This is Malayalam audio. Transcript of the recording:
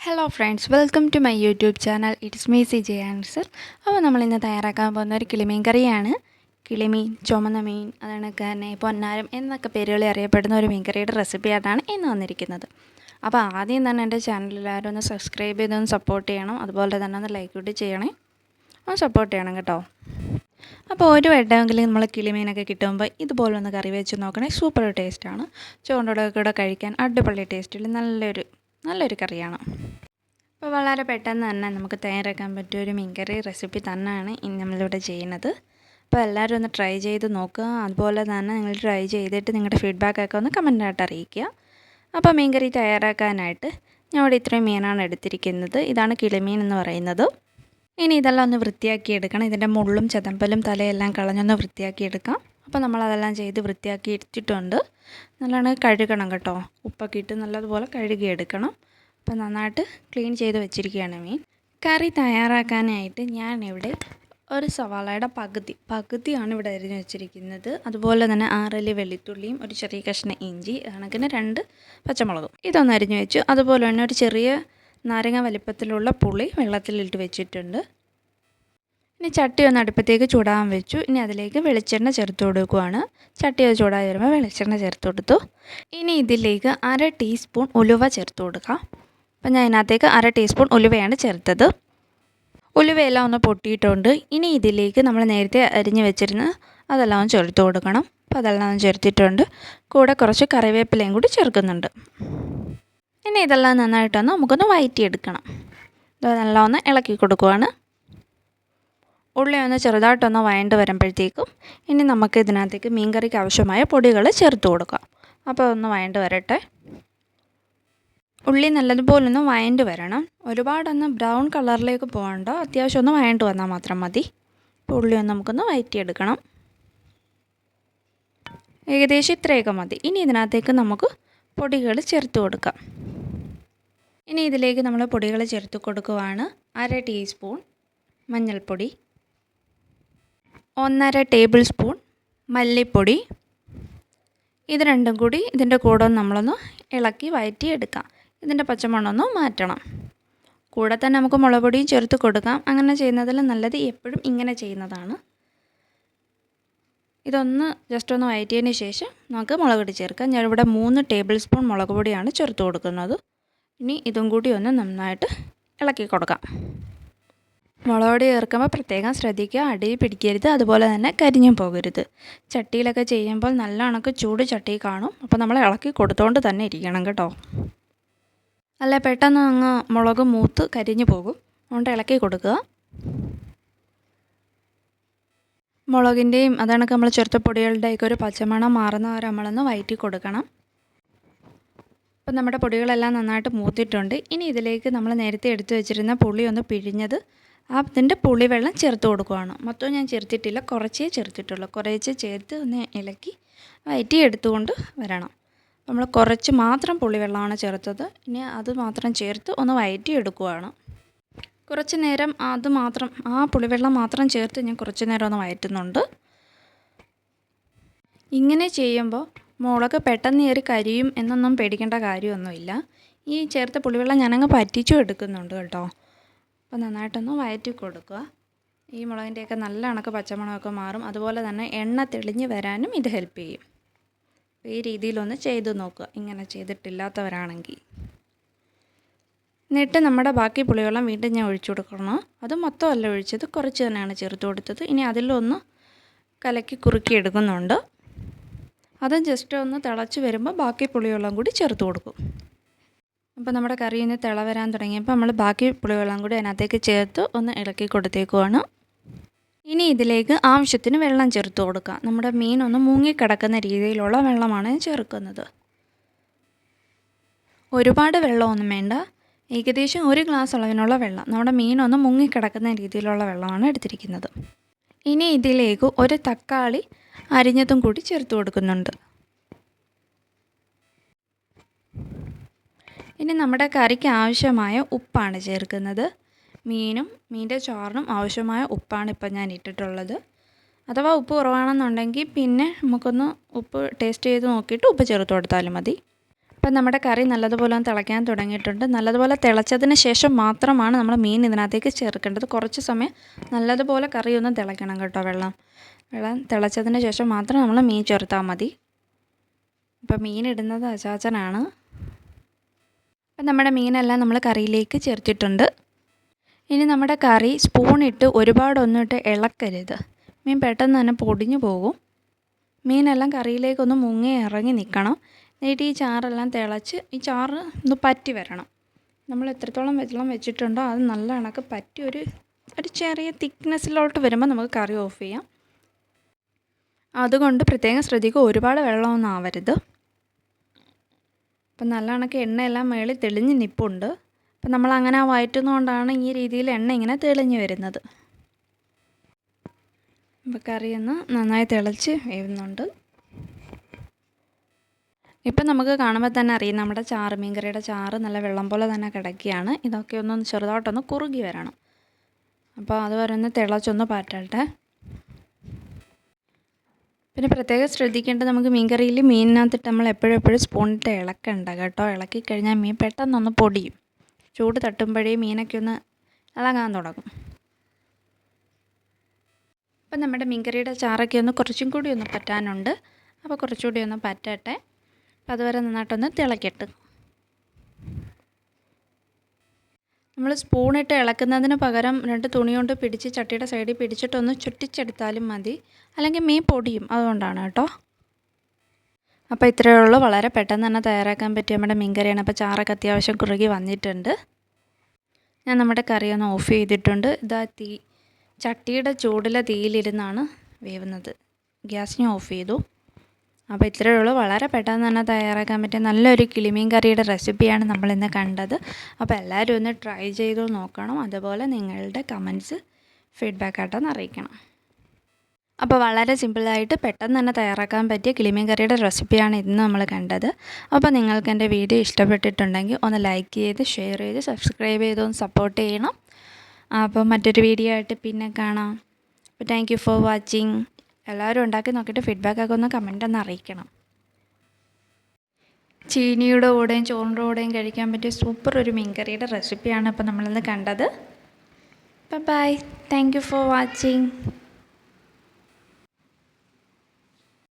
Hello friends welcome to my YouTube channel it's me C J Ansar അപ്പോൾ നമ്മൾ ഇന്ന് തയ്യാറാക്കാൻ പോകുന്ന ഒരു കിളിമീൻ കറിയാണ് കിളിമീൻ ചുമന്ന മീൻ അതുകണക്ക് തന്നെ പൊന്നാരം എന്നൊക്കെ പേരുകളിൽ അറിയപ്പെടുന്ന ഒരു മീൻകറിയുടെ റെസിപ്പി ആയിട്ടാണ് ഇന്ന് വന്നിരിക്കുന്നത്. അപ്പോൾ ആദ്യം തന്നെ എന്റെ ചാനൽ എല്ലാവരും ഒന്ന് സബ്സ്ക്രൈബ് ചെയ്തൊന്ന് സപ്പോർട്ട് ചെയ്യണം. അതുപോലെ തന്നെ ഒന്ന് ലൈക്ക് കൂടി ചെയ്യണേ. ഒന്ന് സപ്പോർട്ട് ചെയ്യണം കേട്ടോ. അപ്പോൾ ഒരു വട്ടമെങ്കിലും നമ്മൾ കിളിമീനൊക്കെ കിട്ടുമ്പോൾ ഇതുപോലെ ഒന്ന് കറി വെച്ച് നോക്കണേ. സൂപ്പർ ടേസ്റ്റാണ് ചോണ്ടോടൊക്കെ കൂടെ കഴിക്കാൻ അടിപൊളി ടേസ്റ്റിൽ നല്ലൊരു നല്ലൊരു കറിയാണ്. അപ്പോൾ വളരെ പെട്ടെന്ന് തന്നെ നമുക്ക് തയ്യാറാക്കാൻ പറ്റിയ ഒരു മീൻകറി റെസിപ്പി തന്നെയാണ് ഇനി നമ്മളിവിടെ ചെയ്യുന്നത്. അപ്പോൾ എല്ലാവരും ഒന്ന് ട്രൈ ചെയ്ത് നോക്കുക. അതുപോലെ തന്നെ നിങ്ങൾ ട്രൈ ചെയ്തിട്ട് നിങ്ങളുടെ ഫീഡ്ബാക്കൊക്കെ ഒന്ന് കമന്റായിട്ട് അറിയിക്കുക. അപ്പോൾ മീൻകറി തയ്യാറാക്കാനായിട്ട് ഞാൻ ഇവിടെ ഇത്രയും മീനാണ് എടുത്തിരിക്കുന്നത്. ഇതാണ് കിളിമീൻ എന്ന് പറയുന്നത്. ഇനി ഇതെല്ലാം ഒന്ന് വൃത്തിയാക്കി എടുക്കണം. ഇതിന്റെ മുള്ളും ചതമ്പലും തലയെല്ലാം കളഞ്ഞൊന്ന് വൃത്തിയാക്കി എടുക്കാം. അപ്പോൾ നമ്മളതെല്ലാം ചെയ്ത് വൃത്തിയാക്കി എടുത്തിട്ടുണ്ട്. നല്ലോണം കഴുകണം കേട്ടോ. ഉപ്പൊക്കെ ഇട്ട് നല്ലതുപോലെ കഴുകിയെടുക്കണം. അപ്പോൾ നന്നായിട്ട് ക്ലീൻ ചെയ്ത് വെച്ചിരിക്കുകയാണ് മീൻ. കറി തയ്യാറാക്കാനായിട്ട് ഞാനിവിടെ ഒരു സവാളയുടെ പകുതി പകുതിയാണ് ഇവിടെ അരിഞ്ഞ് വെച്ചിരിക്കുന്നത്. അതുപോലെ തന്നെ ആറൽ വെളുത്തുള്ളിയും ഒരു ചെറിയ കഷ്ണം ഇഞ്ചി കണക്കിന് രണ്ട് പച്ചമുളകും. ഇതൊന്ന് അരിഞ്ഞ് വെച്ചു. അതുപോലെ തന്നെ ഒരു ചെറിയ നാരങ്ങ വലിപ്പത്തിലുള്ള പുളി വെള്ളത്തിലിട്ട് വെച്ചിട്ടുണ്ട്. ഇനി ചട്ടി ഒന്ന് അടുപ്പത്തേക്ക് ചൂടാൻ വെച്ചു. ഇനി അതിലേക്ക് വെളിച്ചെണ്ണ ചേർത്ത് കൊടുക്കുകയാണ് ചട്ടി അത് ചൂടായി വരുമ്പോൾ വെളിച്ചെണ്ണ ചേർത്ത് കൊടുത്തു. ഇനി ഇതിലേക്ക് അര ടീസ്പൂൺ ഉലുവ ചേർത്ത് കൊടുക്കാം. അപ്പം ഞാൻ ഇതിനകത്തേക്ക് അര ടീസ്പൂൺ ഉലുവയാണ് ചേർത്തത്. ഉലുവയെല്ലാം ഒന്ന് പൊട്ടിയിട്ടുണ്ട്. ഇനി ഇതിലേക്ക് നമ്മൾ നേരത്തെ അരിഞ്ഞ് വെച്ചിരുന്ന അതെല്ലാം ചേർത്ത് കൊടുക്കണം. അപ്പോൾ അതെല്ലാം ചേർത്തിട്ടുണ്ട്. കൂടെ കുറച്ച് കറിവേപ്പിലയും കൂടി ചേർക്കുന്നുണ്ട്. ഇനി ഇതെല്ലാം നന്നായിട്ടൊന്ന് നമുക്കൊന്ന് വയറ്റിയെടുക്കണം. ഇതെല്ലാം ഒന്ന് ഇളക്കി കൊടുക്കുവാണ്. ഉള്ളി ഒന്ന് ചെറുതായിട്ടൊന്ന് വഴണ്ട് വരുമ്പോഴത്തേക്കും ഇനി നമുക്ക് ഇതിനകത്തേക്ക് മീൻ കറിക്ക് ആവശ്യമായ പൊടികൾ ചേർത്ത് കൊടുക്കാം. അപ്പോൾ ഒന്ന് വഴണ്ട് വരട്ടെ. ഉള്ളി നല്ലതുപോലെ ഒന്ന് വഴണ്ട് വരണം. ഒരുപാടൊന്ന് ബ്രൗൺ കളറിലേക്ക് പോകണ്ട. അത്യാവശ്യം ഒന്ന് വഴണ്ട് വന്നാൽ മാത്രം മതി. ഉള്ളി ഒന്ന് നമുക്കൊന്ന് വഴറ്റിയെടുക്കണം ഏകദേശം ഇത്രയൊക്കെ മതി. ഇനി ഇതിനകത്തേക്ക് നമുക്ക് പൊടികൾ ചേർത്ത് കൊടുക്കാം. ഇനി ഇതിലേക്ക് നമ്മൾ പൊടികൾ ചേർത്ത് കൊടുക്കുവാണ് അര ടീസ്പൂൺ മഞ്ഞൾപ്പൊടി. ഒന്നര ടേബിൾ സ്പൂൺ മല്ലിപ്പൊടി. ഇത് രണ്ടും കൂടി ഇതിന്റെ കൂടെ നമ്മളൊന്ന് ഇളക്കി വയറ്റിയെടുക്കാം. ഇതിന്റെ പച്ചമണ്ണൊന്ന് മാറ്റണം. കൂടെ തന്നെ നമുക്ക് മുളക് പൊടിയും ചേർത്ത് കൊടുക്കാം. അങ്ങനെ ചെയ്യുന്നതിൽ നല്ലത് എപ്പോഴും ഇങ്ങനെ ചെയ്യുന്നതാണ്. ഇതൊന്ന് ജസ്റ്റ് ഒന്ന് വയറ്റിയതിന് ശേഷം നമുക്ക് മുളക് പൊടി ചേർക്കാം. ഞാനിവിടെ മൂന്ന് ടേബിൾ സ്പൂൺ മുളക് പൊടിയാണ് ചേർത്ത് കൊടുക്കുന്നത്. ഇനി ഇതും കൂടി ഒന്ന് നന്നായിട്ട് ഇളക്കി കൊടുക്കാം. മുളക് പൊടി ചേർക്കുമ്പോൾ പ്രത്യേകം ശ്രദ്ധിക്കുക. അടി പിടിക്കരുത്. അതുപോലെ തന്നെ കരിഞ്ഞും പോകരുത്. ചട്ടിയിലൊക്കെ ചെയ്യുമ്പോൾ നല്ല കണക്ക് ചൂട് ചട്ടി കാണും. അപ്പോൾ നമ്മൾ ഇളക്കി കൊടുത്തുകൊണ്ട് തന്നെ ഇരിക്കണം കേട്ടോ. അല്ല പെട്ടെന്ന് അങ്ങ് മുളക് മൂത്ത് കരിഞ്ഞു പോകും. അതുകൊണ്ട് ഇളക്കി കൊടുക്കുക. മുളകിന്റെയും അതാണ് നമ്മൾ ചെറുത്ത പൊടികളുടെയൊക്കെ ഒരു പച്ചമണം മാറുന്ന വരെ നമ്മളൊന്ന് വയറ്റി കൊടുക്കണം. അപ്പം നമ്മുടെ പൊടികളെല്ലാം നന്നായിട്ട് മൂത്തിട്ടുണ്ട്. ഇനി ഇതിലേക്ക് നമ്മൾ നേരത്തെ എടുത്തു വെച്ചിരുന്ന പുളി ഒന്ന് പിഴിഞ്ഞത് അതിന്റെ പുളിവെള്ളം ചേർത്ത് കൊടുക്കുകയാണ് മൊത്തം ഞാൻ ചേർത്തിട്ടില്ല. കുറച്ചേ ചേർത്തിട്ടുള്ളൂ. കുറേച്ചേ ചേർത്ത് ഒന്ന് ഇളക്കി വയറ്റി എടുത്തുകൊണ്ട് വരണം. നമ്മൾ കുറച്ച് മാത്രം പുളിവെള്ളമാണ് ചേർത്തത്. ഇനി അത് മാത്രം ചേർത്ത് ഒന്ന് വയറ്റി എടുക്കുകയാണ് കുറച്ച് നേരം അത് മാത്രം ആ പുളിവെള്ളം മാത്രം ചേർത്ത് ഞാൻ കുറച്ച് നേരം ഒന്ന് വയറ്റുന്നുണ്ട്. ഇങ്ങനെ ചെയ്യുമ്പോൾ മുളക് പെട്ടെന്ന് ഏറി കരിയും എന്നൊന്നും പേടിക്കേണ്ട കാര്യമൊന്നുമില്ല. ഈ ചേർത്ത പുളിവെള്ളം ഞാനങ്ങ് പറ്റിച്ചും എടുക്കുന്നുണ്ട് കേട്ടോ. അപ്പോൾ നന്നായിട്ടൊന്ന് വയറ്റി കൊടുക്കുക. ഈ മുളകിന്റെയൊക്കെ നല്ല കണക്ക് പച്ചമുളകൊക്കെ മാറും. അതുപോലെ തന്നെ എണ്ണ തെളിഞ്ഞ് വരാനും ഇത് ഹെൽപ്പ് ചെയ്യും. അപ്പോൾ ഈ രീതിയിലൊന്ന് ചെയ്ത് നോക്കുക. ഇങ്ങനെ ചെയ്തിട്ടില്ലാത്തവരാണെങ്കിൽ. എന്നിട്ട് നമ്മുടെ ബാക്കി പുളിവെള്ളം വീണ്ടും ഞാൻ ഒഴിച്ചു കൊടുക്കണം അത് മൊത്തമല്ല ഒഴിച്ചത്. കുറച്ച് തന്നെയാണ് ചേർത്ത് കൊടുത്തത്. ഇനി അതിലൊന്ന് കലക്കി കുറുക്കി എടുക്കുന്നുണ്ട്. അത് ജസ്റ്റ് ഒന്ന് തിളച്ച് വരുമ്പോൾ ബാക്കി പുളിവെള്ളം കൂടി ചേർത്ത് കൊടുക്കും. അപ്പോൾ നമ്മുടെ കറി നിന്ന് തിള വരാൻ തുടങ്ങിയപ്പോൾ നമ്മൾ ബാക്കി പുളിവെള്ളം കൂടി അതിനകത്തേക്ക് ചേർത്ത് ഒന്ന് ഇളക്കി കൊടുത്തേക്കുവാണ്. ഇനി ഇതിലേക്ക് ആവശ്യത്തിന് വെള്ളം ചേർത്ത് കൊടുക്കുക നമ്മുടെ മീൻ ഒന്ന് മുങ്ങിക്കിടക്കുന്ന രീതിയിലുള്ള വെള്ളമാണ് ചേർക്കുന്നത്. ഒരുപാട് വെള്ളമൊന്നും വേണ്ട. ഏകദേശം ഒരു ഗ്ലാസ് അളവിനുള്ള വെള്ളം. നമ്മുടെ മീൻ മീനൊന്ന് മുങ്ങിക്കിടക്കുന്ന രീതിയിലുള്ള വെള്ളമാണ് എടുത്തിരിക്കുന്നത്. ഇനി ഇതിലേക്ക് ഒരു തക്കാളി അരിഞ്ഞതും കൂടി ചേർത്ത് കൊടുക്കുന്നുണ്ട്. ഇനി നമ്മുടെ കറിക്ക് ആവശ്യമായ ഉപ്പാണ് ചേർക്കുന്നത്. മീനും മീന്റെ ചോറിനും ആവശ്യമായ ഉപ്പാണ് ഇപ്പം ഞാൻ ഇട്ടിട്ടുള്ളത്. അഥവാ ഉപ്പ് കുറവാണെന്നുണ്ടെങ്കിൽ പിന്നെ നമുക്കൊന്ന് ഉപ്പ് ടേസ്റ്റ് ചെയ്ത് നോക്കിയിട്ട് ഉപ്പ് ചേർത്ത് കൊടുത്താലും മതി. ഇപ്പം നമ്മുടെ കറി നല്ലതുപോലെ ഒന്ന് തിളയ്ക്കാൻ തുടങ്ങിയിട്ടുണ്ട്. നല്ലതുപോലെ തിളച്ചതിന് ശേഷം മാത്രമാണ് നമ്മൾ മീൻ ഇതിനകത്തേക്ക് ചേർക്കേണ്ടത്. കുറച്ച് സമയം നല്ലതുപോലെ കറി ഒന്ന് തിളയ്ക്കണം കേട്ടോ വെള്ളം. വെള്ളം തിളച്ചതിന് ശേഷം മാത്രം നമ്മൾ മീൻ ചേർത്താൽ മതി. ഇപ്പം മീൻ ഇടുന്നത് അചാച്ചനാണ് അപ്പം നമ്മുടെ മീനെല്ലാം നമ്മൾ കറിയിലേക്ക് ചേർത്തിട്ടുണ്ട്. ഇനി നമ്മുടെ കറി സ്പൂണിട്ട് ഒരുപാടൊന്നും ഇട്ട് ഇളക്കരുത്. മീൻ പെട്ടെന്ന് തന്നെ പൊടിഞ്ഞു പോകും. മീനെല്ലാം കറിയിലേക്കൊന്ന് മുങ്ങി ഇറങ്ങി നിൽക്കണം. എന്നിട്ട് ഈ ചാറെല്ലാം തിളച്ച് ഈ ചാറ് ഒന്ന് പറ്റി വരണം. നമ്മൾ എത്രത്തോളം വെള്ളം വെച്ചിട്ടുണ്ടോ അത് നല്ല കണക്ക് പറ്റി ഒരു ഒരു ചെറിയ തിക്നെസ്സിലോട്ട് വരുമ്പോൾ നമുക്ക് കറി ഓഫ് ചെയ്യാം. അതുകൊണ്ട് പ്രത്യേകം ശ്രദ്ധിക്കുക ഒരുപാട് വെള്ളമൊന്നും ആവരുത്. അപ്പം നല്ല എണ്ണയെല്ലാം മേളിൽ തെളിഞ്ഞ് നിപ്പുണ്ട്. അപ്പം നമ്മൾ അങ്ങനെ വയറ്റുന്നതുകൊണ്ടാണ് ഈ രീതിയിൽ എണ്ണ ഇങ്ങനെ തെളിഞ്ഞ് വരുന്നത്. അപ്പോൾ കറിയൊന്ന് നന്നായി തിളച്ച് വേവുന്നുണ്ട്. ഇപ്പം നമുക്ക് കാണുമ്പോൾ തന്നെ അറിയാം നമ്മുടെ ചാറ് മീൻകറിയുടെ ചാറ് നല്ല വെള്ളം പോലെ തന്നെ കിടക്കുകയാണ്. ഇതൊക്കെ ഒന്ന് ചെറുതായിട്ടൊന്ന് കുറുകി വരണം. അപ്പോൾ അതുവരെ ഒന്ന് തിളച്ചൊന്ന് പാറ്റട്ടെ. പിന്നെ പ്രത്യേകം ശ്രദ്ധിക്കേണ്ടത് നമുക്ക് മീൻകറിയിൽ മീനിനകത്തിട്ട് നമ്മൾ എപ്പോഴും എപ്പോഴും സ്പൂണിട്ട് ഇളക്കണ്ട കേട്ടോ. ഇളക്കി കഴിഞ്ഞാൽ മീൻ പെട്ടെന്നൊന്ന് പൊടിയും. ചൂട് തട്ടുമ്പോഴേ മീനൊക്കെ ഒന്ന് ഇളകാൻ തുടങ്ങും. അപ്പം നമ്മുടെ മീൻകറിയുടെ ചാറൊക്കെ ഒന്ന് കുറച്ചും കൂടി ഒന്ന് പറ്റാനുണ്ട്. അപ്പോൾ കുറച്ചുകൂടി ഒന്ന് പറ്റട്ടെ. അപ്പോൾ അതുവരെ നന്നായിട്ടൊന്ന് തിളക്കട്ട് നമ്മൾ സ്പൂണിട്ട് ഇളക്കുന്നതിന് പകരം രണ്ട് തുണി കൊണ്ട് പിടിച്ച് ചട്ടിയുടെ സൈഡിൽ പിടിച്ചിട്ടൊന്ന് ചുറ്റിച്ചെടുത്താലും മതി. അല്ലെങ്കിൽ മീൻ പൊടിയും അതുകൊണ്ടാണ് കേട്ടോ. അപ്പോൾ ഇത്രയേ ഉള്ളൂ. വളരെ പെട്ടെന്ന് തന്നെ തയ്യാറാക്കാൻ പറ്റിയ നമ്മുടെ മീൻകറിയാണ്. അപ്പോൾ ചാറൊക്കെ അത്യാവശ്യം കുറുകി വന്നിട്ടുണ്ട്. ഞാൻ നമ്മുടെ കറി ഒന്ന് ഓഫ് ചെയ്തിട്ടുണ്ട്. ഇതാ തീ ചട്ടിയുടെ ചൂടിലെ തീയിലിരുന്നാണ് വേവുന്നത്. ഗ്യാസ് ഞാൻ ഓഫ് ചെയ്തു. അപ്പോൾ ഇത്രയേ ഉള്ളൂ. വളരെ പെട്ടെന്ന് തന്നെ തയ്യാറാക്കാൻ പറ്റിയ നല്ലൊരു കിളിമീൻ കറിയുടെ റെസിപ്പിയാണ് നമ്മൾ ഇന്ന് കണ്ടത്. അപ്പോൾ എല്ലാവരും ഒന്ന് ട്രൈ ചെയ്തു നോക്കണം. അതുപോലെ നിങ്ങളുടെ കമൻസ് ഫീഡ്ബാക്കായിട്ടൊന്ന് അറിയിക്കണം. അപ്പോൾ വളരെ സിമ്പിളായിട്ട് പെട്ടെന്ന് തന്നെ തയ്യാറാക്കാൻ പറ്റിയ കിളിമീൻ കറിയുടെ റെസിപ്പിയാണ് ഇന്ന് നമ്മൾ കണ്ടത്. അപ്പോൾ നിങ്ങൾക്ക് എന്റെ വീഡിയോ ഇഷ്ടപ്പെട്ടിട്ടുണ്ടെങ്കിൽ ഒന്ന് ലൈക്ക് ചെയ്ത് ഷെയർ ചെയ്ത് സബ്സ്ക്രൈബ് ചെയ്ത് ഒന്ന് സപ്പോർട്ട് ചെയ്യണം. അപ്പോൾ മറ്റൊരു വീഡിയോ ആയിട്ട് പിന്നെ കാണാം. അപ്പോൾ താങ്ക് യു ഫോർ വാച്ചിങ് എല്ലാവരും ഉണ്ടാക്കി നോക്കിയിട്ട് ഫീഡ്ബാക്കൊക്കെ ഒന്ന് കമന്റ് ഒന്ന് അറിയിക്കണം. ചീനിയുടെ കൂടെയും ചോറിന്റെ കൂടെയും കഴിക്കാൻ പറ്റിയ സൂപ്പർ ഒരു മീൻകറിയുടെ റെസിപ്പിയാണ് ഇപ്പോൾ നമ്മളിന്ന് കണ്ടത്. Bye thank you for watching